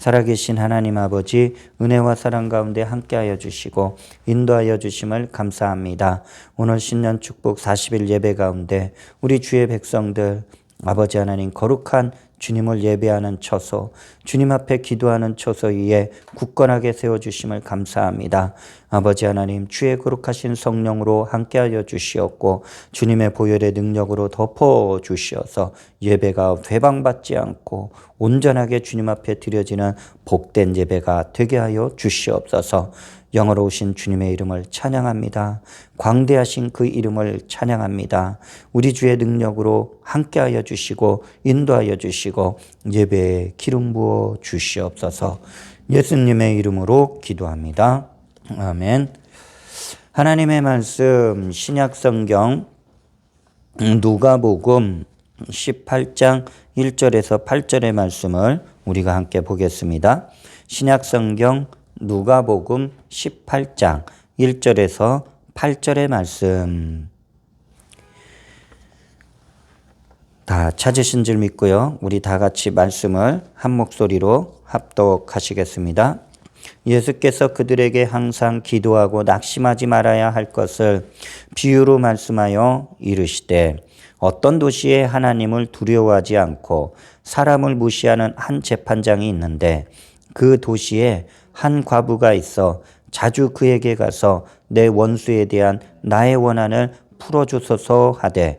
살아계신 하나님 아버지 은혜와 사랑 가운데 함께하여 주시고 인도하여 주심을 감사합니다. 오늘 신년 축복 40일 예배 가운데 우리 주의 백성들 아버지 하나님 거룩한 주님을 예배하는 처소, 주님 앞에 기도하는 처소 위에 굳건하게 세워주심을 감사합니다. 아버지 하나님, 주의 거룩하신 성령으로 함께하여 주시었고, 주님의 보혈의 능력으로 덮어 주시어서 예배가 회방받지 않고 온전하게 주님 앞에 드려지는 복된 예배가 되게 하여 주시옵소서. 영어로우신 주님의 이름을 찬양합니다. 광대하신 그 이름을 찬양합니다. 우리 주의 능력으로 함께하여 주시고 인도하여 주시고 예배에 기름 부어 주시옵소서. 예수님의 이름으로 기도합니다. 아멘. 하나님의 말씀 신약 성경 누가복음 18장 1절에서 8절의 말씀을 우리가 함께 보겠습니다. 신약 성경 누가복음 18장 1절에서 8절의 말씀 다 찾으신 줄 믿고요. 우리 다 같이 말씀을 한 목소리로 합독하시겠습니다. 예수께서 그들에게 항상 기도하고 낙심하지 말아야 할 것을 비유로 말씀하여 이르시되 어떤 도시에 하나님을 두려워하지 않고 사람을 무시하는 한 재판장이 있는데 그 도시에 한 과부가 있어 자주 그에게 가서 내 원수에 대한 나의 원한을 풀어주소서 하되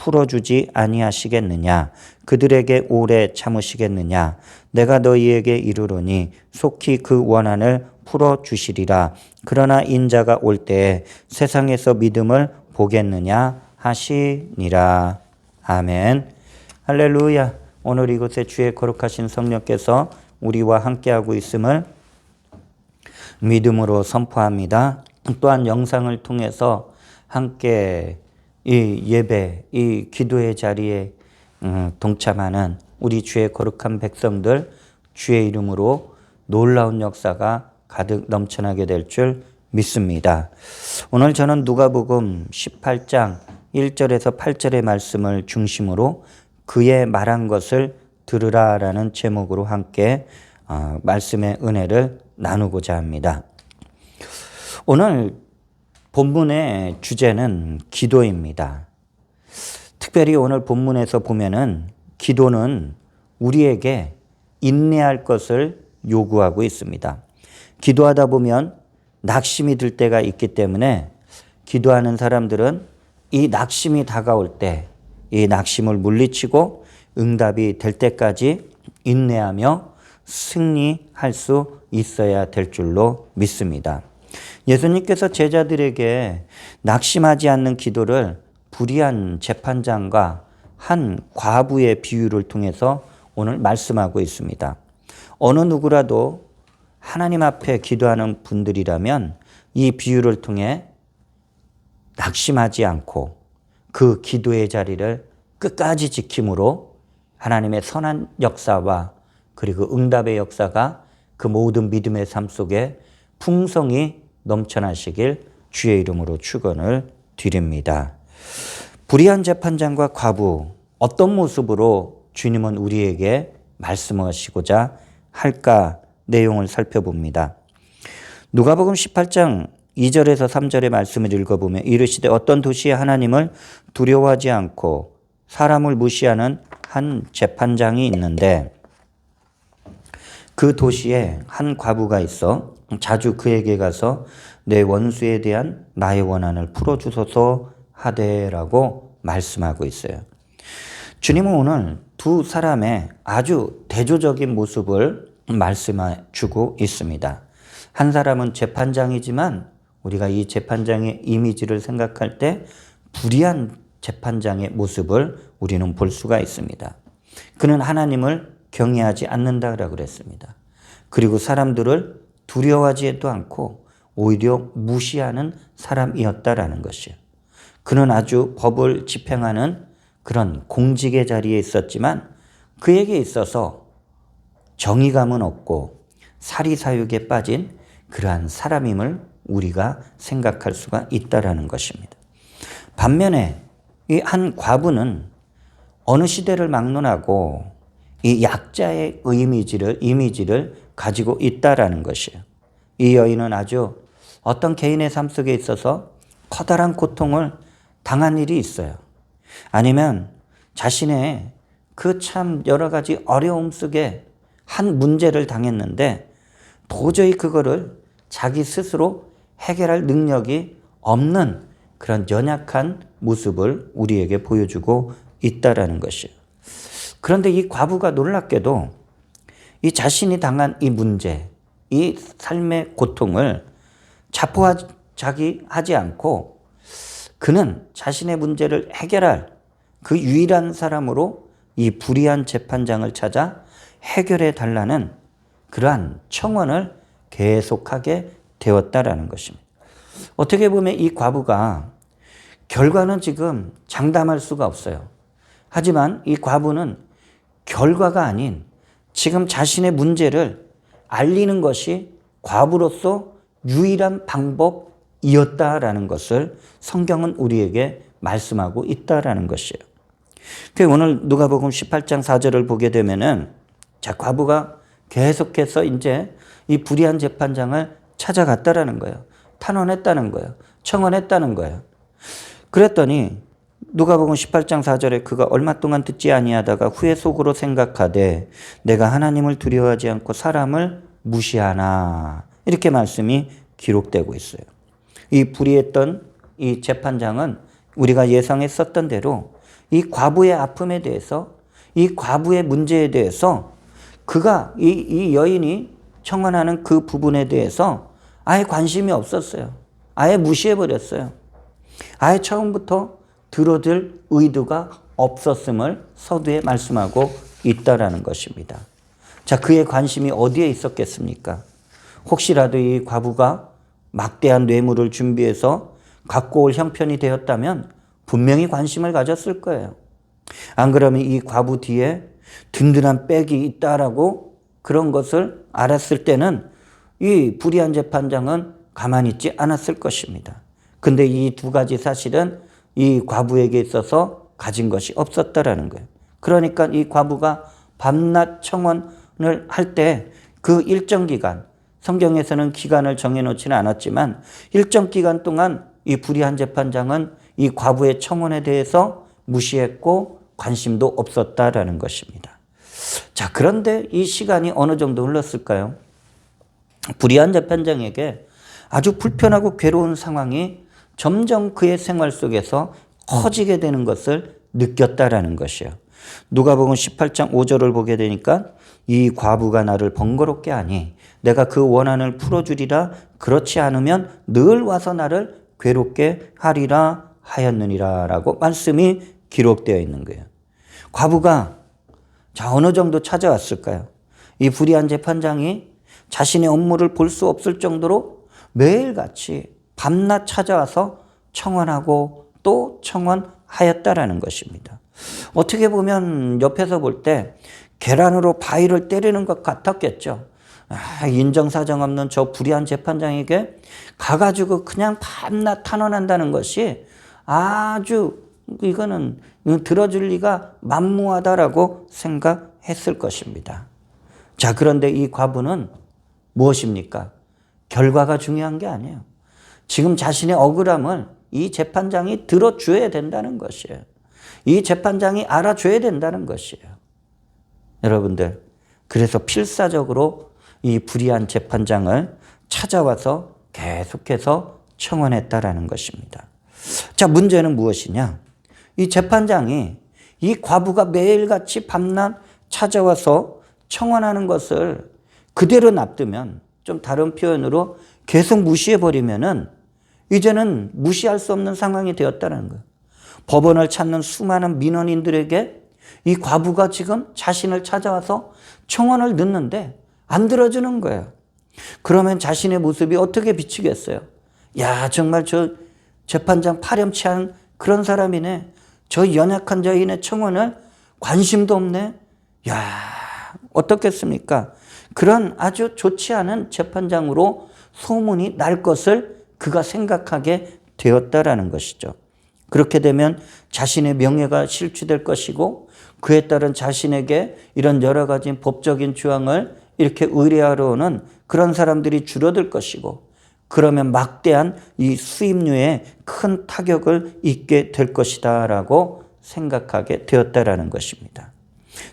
풀어주지 아니하시겠느냐? 그들에게 오래 참으시겠느냐? 내가 너희에게 이르노니 속히 그 원한을 풀어주시리라. 그러나 인자가 올 때에 세상에서 믿음을 보겠느냐 하시니라. 아멘. 할렐루야. 오늘 이곳에 주의 거룩하신 성령께서 우리와 함께하고 있음을 믿음으로 선포합니다. 또한 영상을 통해서 함께 이 예배, 이 기도의 자리에 음, 동참하는 우리 주의 거룩한 백성들 주의 이름으로 놀라운 역사가 가득 넘쳐나게 될 줄 믿습니다. 오늘 저는 누가복음 18장 1절에서 8절의 말씀을 중심으로 그의 말한 것을 들으라라는 제목으로 함께 어, 말씀의 은혜를 나누고자 합니다. 오늘 본문의 주제는 기도입니다. 특별히 오늘 본문에서 보면은 기도는 우리에게 인내할 것을 요구하고 있습니다. 기도하다 보면 낙심이 들 때가 있기 때문에 기도하는 사람들은 이 낙심이 다가올 때 이 낙심을 물리치고 응답이 될 때까지 인내하며 승리할 수 있어야 될 줄로 믿습니다. 예수님께서 제자들에게 낙심하지 않는 기도를 불의한 재판장과 한 과부의 비유를 통해서 오늘 말씀하고 있습니다. 어느 누구라도 하나님 앞에 기도하는 분들이라면 이 비유를 통해 낙심하지 않고 그 기도의 자리를 끝까지 지킴으로 하나님의 선한 역사와 그리고 응답의 역사가 그 모든 믿음의 삶 속에 풍성히 넘쳐나시길 주의 이름으로 축원을 드립니다. 불의한 재판장과 과부 어떤 모습으로 주님은 우리에게 말씀하시고자 할까 내용을 살펴봅니다. 누가복음 18장 2절에서 3절의 말씀을 읽어보면 이르시되 어떤 도시에 하나님을 두려워하지 않고 사람을 무시하는 한 재판장이 있는데 그 도시에 한 과부가 있어 자주 그에게 가서 내 원수에 대한 나의 원한을 풀어주소서 하되라고 말씀하고 있어요. 주님은 오늘 두 사람의 아주 대조적인 모습을 말씀해 주고 있습니다. 한 사람은 재판장이지만 우리가 이 재판장의 이미지를 생각할 때 불의한 재판장의 모습을 우리는 볼 수가 있습니다. 그는 하나님을 경외하지 않는다라고 그랬습니다. 그리고 사람들을 두려워하지도 않고 오히려 무시하는 사람이었다라는 것이요. 그는 아주 법을 집행하는 그런 공직의 자리에 있었지만 그에게 있어서 정의감은 없고 사리사욕에 빠진 그러한 사람임을 우리가 생각할 수가 있다라는 것입니다. 반면에 이 한 과부는 어느 시대를 막론하고 이 약자의 이미지를 이미지를 가지고 있다라는 것이에요. 이 여인은 아주 어떤 개인의 삶 속에 있어서 커다란 고통을 당한 일이 있어요. 아니면 자신의 그 참 여러 가지 어려움 속에 한 문제를 당했는데 도저히 그거를 자기 스스로 해결할 능력이 없는 그런 연약한 모습을 우리에게 보여주고 있다라는 것이에요. 그런데 이 과부가 놀랍게도 이 자신이 당한 이 문제, 이 삶의 고통을 자포하지 하지 않고 그는 자신의 문제를 해결할 그 유일한 사람으로 이 불의한 재판장을 찾아 해결해 달라는 그러한 청원을 계속하게 되었다라는 것입니다. 어떻게 보면 이 과부가 결과는 지금 장담할 수가 없어요. 하지만 이 과부는 결과가 아닌 지금 자신의 문제를 알리는 것이 과부로서 유일한 방법이었다라는 것을 성경은 우리에게 말씀하고 있다라는 것이에요. 그 오늘 누가복음 18장 4절을 보게 되면은 자 과부가 계속해서 이제 이 불의한 재판장을 찾아갔다라는 거예요. 탄원했다는 거예요. 청원했다는 거예요. 그랬더니 누가복음 18장 4절에 그가 얼마 동안 듣지 아니하다가 후에 속으로 생각하되 내가 하나님을 두려워하지 않고 사람을 무시하나 이렇게 말씀이 기록되고 있어요. 이 불의했던 이 재판장은 우리가 예상했었던 대로 이 과부의 아픔에 대해서 이 과부의 문제에 대해서 그가 이, 이 여인이 청원하는 그 부분에 대해서 아예 관심이 없었어요. 아예 무시해버렸어요. 아예 처음부터 들어들 의도가 없었음을 서두에 말씀하고 있다라는 것입니다. 자, 그의 관심이 어디에 있었겠습니까? 혹시라도 이 과부가 막대한 뇌물을 준비해서 갖고 올 형편이 되었다면 분명히 관심을 가졌을 거예요. 안 그러면 이 과부 뒤에 든든한 백이 있다라고 그런 것을 알았을 때는 이 불의한 재판장은 가만히 있지 않았을 것입니다. 근데 이 두 가지 사실은 이 과부에게 있어서 가진 것이 없었다라는 거예요. 그러니까 이 과부가 밤낮 청원을 할 때 그 일정 기간, 성경에서는 기간을 정해놓지는 않았지만 일정 기간 동안 이 불의한 재판장은 이 과부의 청원에 대해서 무시했고 관심도 없었다라는 것입니다. 자, 그런데 이 시간이 어느 정도 흘렀을까요? 불의한 재판장에게 아주 불편하고 괴로운 상황이 점점 그의 생활 속에서 커지게 되는 것을 느꼈다라는 것이에요. 누가복음 18장 5절을 보게 되니까 이 과부가 나를 번거롭게 하니 내가 그 원한을 풀어주리라 그렇지 않으면 늘 와서 나를 괴롭게 하리라 하였느니라라고 말씀이 기록되어 있는 거예요. 과부가 자 어느 정도 찾아왔을까요? 이 불의한 재판장이 자신의 업무를 볼 수 없을 정도로 매일같이 밤낮 찾아와서 청원하고 또 청원하였다라는 것입니다. 어떻게 보면 옆에서 볼 때 계란으로 바위를 때리는 것 같았겠죠. 아, 인정사정 없는 저 불의한 재판장에게 가가지고 그냥 밤낮 탄원한다는 것이 아주 이거는 들어줄 리가 만무하다라고 생각했을 것입니다. 자, 그런데 이 과부는 무엇입니까? 결과가 중요한 게 아니에요. 지금 자신의 억울함을 이 재판장이 들어줘야 된다는 것이에요. 이 재판장이 알아줘야 된다는 것이에요. 여러분들, 그래서 필사적으로 이 불의한 재판장을 찾아와서 계속해서 청원했다라는 것입니다. 자, 문제는 무엇이냐? 이 재판장이 이 과부가 매일같이 밤낮 찾아와서 청원하는 것을 그대로 납두면 좀 다른 표현으로 계속 무시해버리면은 이제는 무시할 수 없는 상황이 되었다는 거예요. 법원을 찾는 수많은 민원인들에게 이 과부가 지금 자신을 찾아와서 청원을 넣는데 안 들어주는 거예요. 그러면 자신의 모습이 어떻게 비치겠어요? 야, 정말 저 재판장 파렴치한 그런 사람이네. 저 연약한 저인의 청원을 관심도 없네. 야, 어떻겠습니까? 그런 아주 좋지 않은 재판장으로 소문이 날 것을 그가 생각하게 되었다라는 것이죠. 그렇게 되면 자신의 명예가 실추될 것이고 그에 따른 자신에게 이런 여러 가지 법적인 조항을 이렇게 의뢰하러 오는 그런 사람들이 줄어들 것이고 그러면 막대한 이 수입료에 큰 타격을 입게 될 것이다라고 생각하게 되었다라는 것입니다.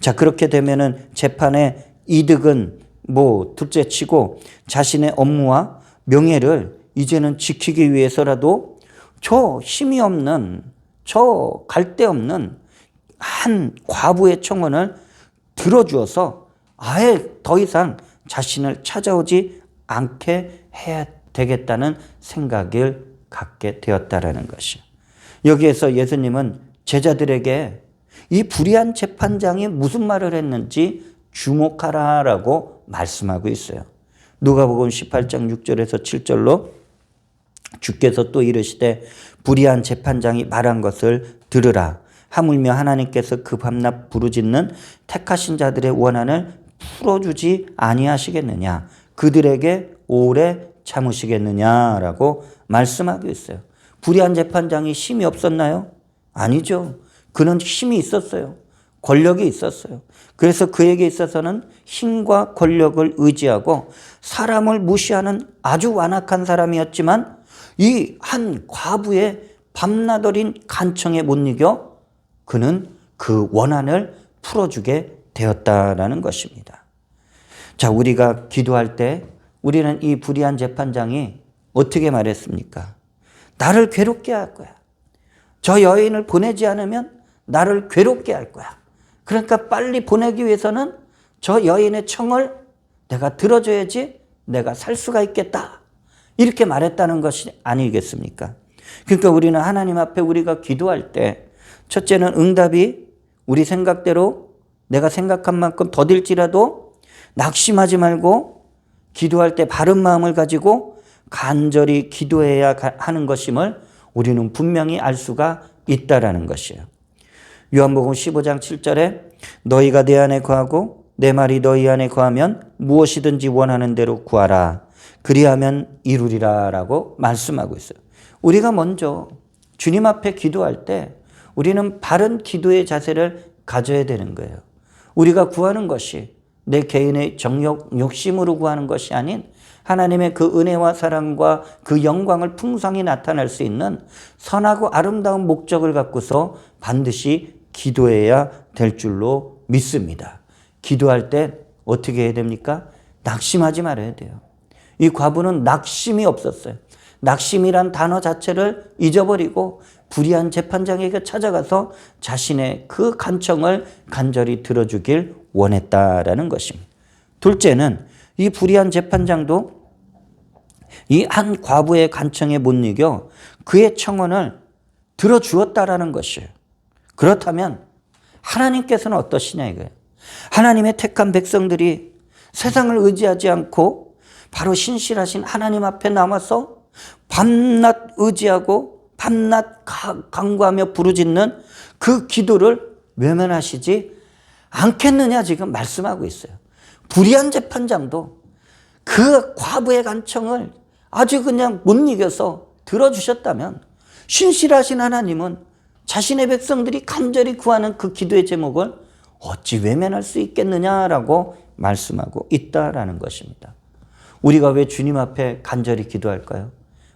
자, 그렇게 되면은 재판의 이득은 뭐 둘째 치고 자신의 업무와 명예를 이제는 지키기 위해서라도 저 힘이 없는 저 갈 데 없는 한 과부의 청원을 들어주어서 아예 더 이상 자신을 찾아오지 않게 해야 되겠다는 생각을 갖게 되었다라는 것이요. 여기에서 예수님은 제자들에게 이 불의한 재판장이 무슨 말을 했는지 주목하라라고 말씀하고 있어요. 누가복음 18장 6절에서 7절로 주께서 또 이르시되 불의한 재판장이 말한 것을 들으라. 하물며 하나님께서 그 밤낮 부르짖는 택하신 자들의 원한을 풀어주지 아니하시겠느냐. 그들에게 오래 참으시겠느냐라고 말씀하고 있어요. 불의한 재판장이 힘이 없었나요? 아니죠. 그는 힘이 있었어요. 권력이 있었어요. 그래서 그에게 있어서는 힘과 권력을 의지하고 사람을 무시하는 아주 완악한 사람이었지만 이 한 과부의 밤낮 어린 간청에 못 이겨 그는 그 원한을 풀어주게 되었다라는 것입니다. 자, 우리가 기도할 때 우리는 이 불의한 재판장이 어떻게 말했습니까? 나를 괴롭게 할 거야. 저 여인을 보내지 않으면 나를 괴롭게 할 거야. 그러니까 빨리 보내기 위해서는 저 여인의 청을 내가 들어줘야지 내가 살 수가 있겠다. 이렇게 말했다는 것이 아니겠습니까? 그러니까 우리는 하나님 앞에 우리가 기도할 때 첫째는 응답이 우리 생각대로 내가 생각한 만큼 더딜지라도 낙심하지 말고 기도할 때 바른 마음을 가지고 간절히 기도해야 하는 것임을 우리는 분명히 알 수가 있다라는 것이에요. 요한복음 15장 7절에 너희가 내 안에 거하고 내 말이 너희 안에 거하면 무엇이든지 원하는 대로 구하라. 그리하면 이루리라라고 말씀하고 있어요. 우리가 먼저 주님 앞에 기도할 때 우리는 바른 기도의 자세를 가져야 되는 거예요. 우리가 구하는 것이 내 개인의 정욕, 욕심으로 구하는 것이 아닌 하나님의 그 은혜와 사랑과 그 영광을 풍성히 나타낼 수 있는 선하고 아름다운 목적을 갖고서 반드시 기도해야 될 줄로 믿습니다. 기도할 때 어떻게 해야 됩니까? 낙심하지 말아야 돼요. 이 과부는 낙심이 없었어요. 낙심이란 단어 자체를 잊어버리고 불의한 재판장에게 찾아가서 자신의 그 간청을 간절히 들어주길 원했다라는 것입니다. 둘째는 이 불의한 재판장도 이 한 과부의 간청에 못 이겨 그의 청원을 들어주었다라는 것이에요. 그렇다면 하나님께서는 어떠시냐 이거예요. 하나님의 택한 백성들이 세상을 의지하지 않고 바로 신실하신 하나님 앞에 남아서 밤낮 의지하고 밤낮 강구하며 부르짖는 그 기도를 외면하시지 않겠느냐 지금 말씀하고 있어요. 불의한 재판장도 그 과부의 간청을 아주 그냥 못 이겨서 들어주셨다면 신실하신 하나님은 자신의 백성들이 간절히 구하는 그 기도의 제목을 어찌 외면할 수 있겠느냐라고 말씀하고 있다라는 것입니다. 우리가 왜 주님 앞에 간절히 기도할까요?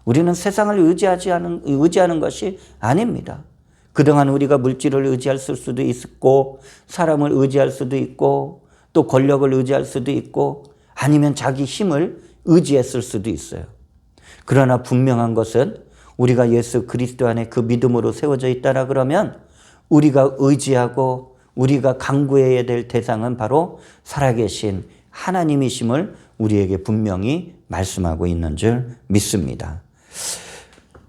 우리는 세상을 의지하지 않은, 의지하는 것이 아닙니다. 그동안 우리가 물질을 의지할 수도 있었고, 사람을 의지할 수도 있고, 또 권력을 의지할 수도 있고, 아니면 자기 힘을 의지했을 수도 있어요. 그러나 분명한 것은 우리가 예수 그리스도 안에 그 믿음으로 세워져 있다라 그러면 우리가 의지하고 우리가 강구해야 될 대상은 바로 살아계신 하나님이심을 우리에게 분명히 말씀하고 있는 줄 믿습니다.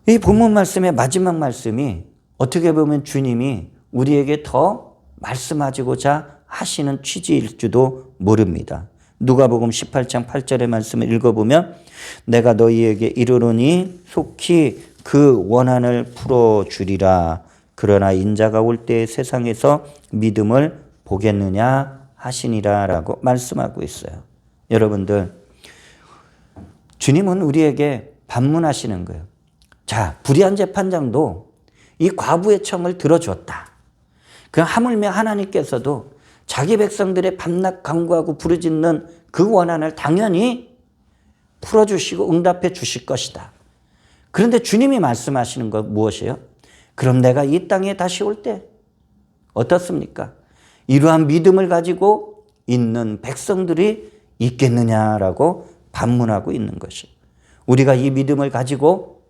이 본문 말씀의 마지막 말씀이 어떻게 보면 주님이 우리에게 더 말씀하시고자 하시는 취지일지도 모릅니다. 누가복음 18장 8절의 말씀을 읽어보면 내가 너희에게 이르노니 속히 그 원한을 풀어 주리라. 그러나 인자가 올 때 세상에서 믿음을 보겠느냐 하시니라라고 말씀하고 있어요. 여러분들 주님은 우리에게 반문하시는 거예요. 자, 불의한 재판장도 이 과부의 청을 들어줬다. 그 하물며 하나님께서도 자기 백성들의 밤낮 강구하고 부르짖는 그 원한을 당연히 풀어주시고 응답해 주실 것이다. 그런데 주님이 말씀하시는 것 무엇이에요? 그럼 내가 이 땅에 다시 올 때 어떻습니까? 이러한 믿음을 가지고 있는 백성들이 있겠느냐라고 반문하고 있는 것이. 우리가 이 믿음을 가지고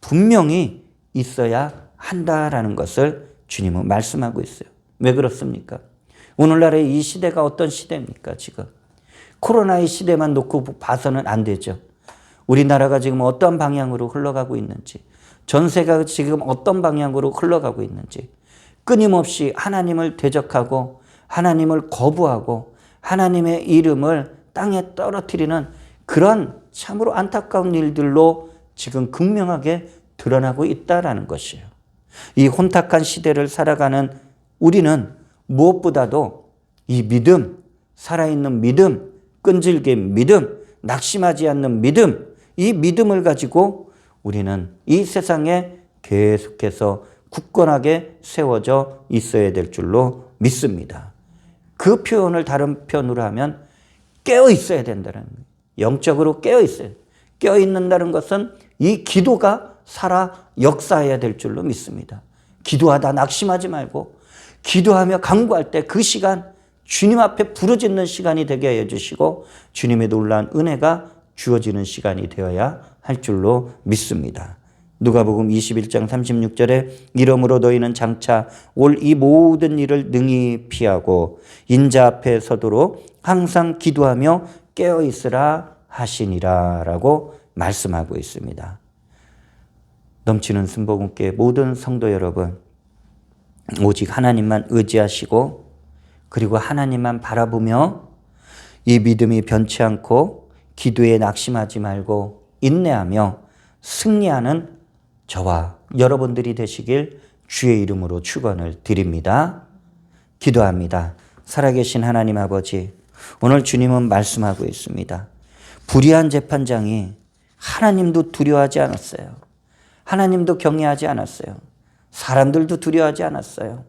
분명히 있어야 한다라는 것을 주님은 말씀하고 있어요. 왜 그렇습니까? 오늘날의 이 시대가 어떤 시대입니까, 지금? 코로나의 시대만 놓고 봐서는 안 되죠. 우리나라가 지금 어떤 방향으로 흘러가고 있는지, 전세가 지금 어떤 방향으로 흘러가고 있는지, 끊임없이 하나님을 대적하고, 하나님을 거부하고, 하나님의 이름을 땅에 떨어뜨리는 그런 참으로 안타까운 일들로 지금 극명하게 드러나고 있다라는 것이에요. 이 혼탁한 시대를 살아가는 우리는 무엇보다도 이 믿음, 살아있는 믿음, 끈질긴 믿음, 낙심하지 않는 믿음, 이 믿음을 가지고 우리는 이 세상에 계속해서 굳건하게 세워져 있어야 될 줄로 믿습니다. 그 표현을 다른 표현으로 하면 깨어 있어야 된다는 거예요. 영적으로 깨어 있어요. 깨어 있는다는 것은 이 기도가 살아 역사해야 될 줄로 믿습니다. 기도하다 낙심하지 말고 기도하며 강구할 때 그 시간 주님 앞에 부르짖는 시간이 되게 하여 주시고 주님의 놀라운 은혜가 주어지는 시간이 되어야 할 줄로 믿습니다. 누가복음 21장 36절에 이러므로 너희는 장차 올 이 모든 일을 능히 피하고 인자 앞에 서도록 항상 기도하며 깨어 있으라 하시니라라고 말씀하고 있습니다. 넘치는 순복음께 모든 성도 여러분 오직 하나님만 의지하시고 그리고 하나님만 바라보며 이 믿음이 변치 않고 기도에 낙심하지 말고 인내하며 승리하는 저와 여러분들이 되시길 주의 이름으로 축원을 드립니다. 기도합니다. 살아계신 하나님 아버지, 오늘 주님은 말씀하고 있습니다. 불의한 재판장이 하나님도 두려워하지 않았어요. 하나님도 경외하지 않았어요. 사람들도 두려워하지 않았어요.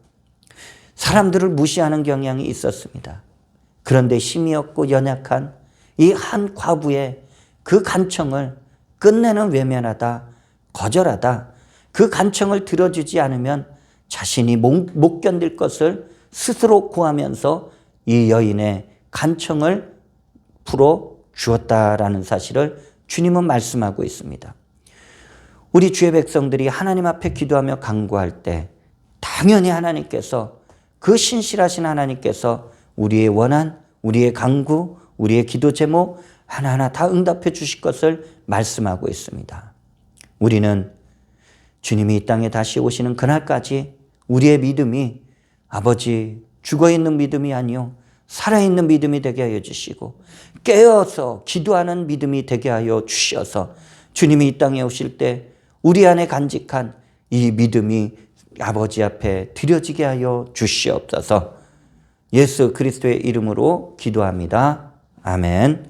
사람들을 무시하는 경향이 있었습니다. 그런데 힘이 없고 연약한 이 한 과부의 그 간청을 끝내는 외면하다, 거절하다, 그 간청을 들어주지 않으면 자신이 못 견딜 것을 스스로 구하면서 이 여인의 간청을 풀어 주었다라는 사실을 주님은 말씀하고 있습니다. 우리 주의 백성들이 하나님 앞에 기도하며 간구할 때 당연히 하나님께서 그 신실하신 하나님께서 우리의 원한, 우리의 간구, 우리의 기도 제목 하나하나 다 응답해 주실 것을 말씀하고 있습니다. 우리는 주님이 이 땅에 다시 오시는 그날까지 우리의 믿음이 아버지 죽어 있는 믿음이 아니요 살아있는 믿음이 되게 하여 주시고 깨어서 기도하는 믿음이 되게 하여 주셔서 주님이 이 땅에 오실 때 우리 안에 간직한 이 믿음이 아버지 앞에 드려지게 하여 주시옵소서. 예수 그리스도의 이름으로 기도합니다. 아멘.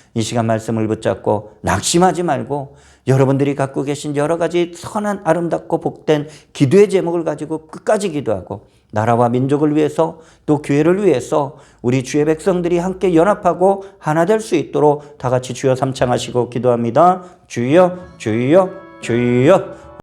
이 시간 말씀을 붙잡고 낙심하지 말고 여러분들이 갖고 계신 여러 가지 선한 아름답고 복된 기도의 제목을 가지고 끝까지 기도하고 나라와 민족을 위해서 또 교회를 위해서 우리 주의 백성들이 함께 연합하고 하나 될 수 있도록 다 같이 주여 삼창하시고 기도합니다. 주여 주여 주여